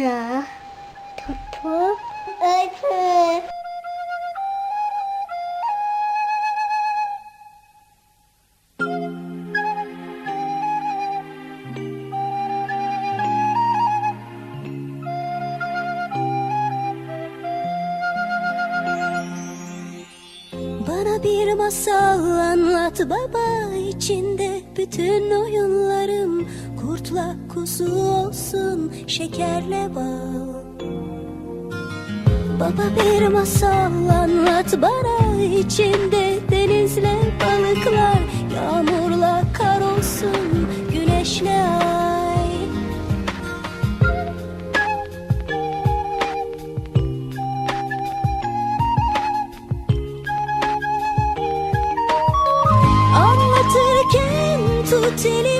Bana. Topu. Öpü. Bana bir masal anlat baba içinde bütün oyunlarım kuzu olsun şekerle bal Baba bir masal anlat bana içinde denizle balıklar Yağmurla kar olsun güneşle ay. Anlatırken tut elimi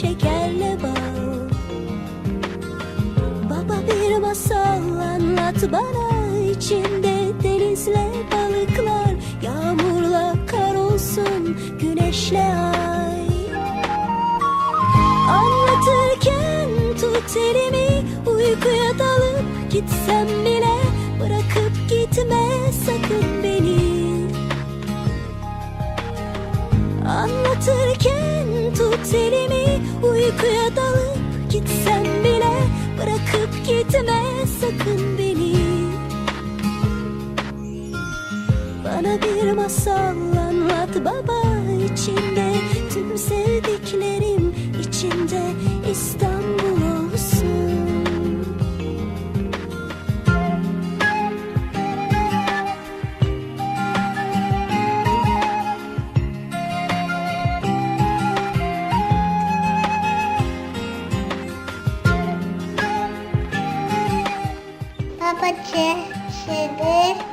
şekerle bal Baba bir masal anlat bana içinde denizle balıklar Yağmurla kar olsun güneşle ay. Anlatırken tut elimi Uykuya dalıp gitsem bile Bırakıp gitme sakın Uykuya dalıp gitsem bile Bırakıp gitme sakın beni. Bana bir masal anlat baba içinde Tüm sevdiklerim içinde. İstanbul Şimdi.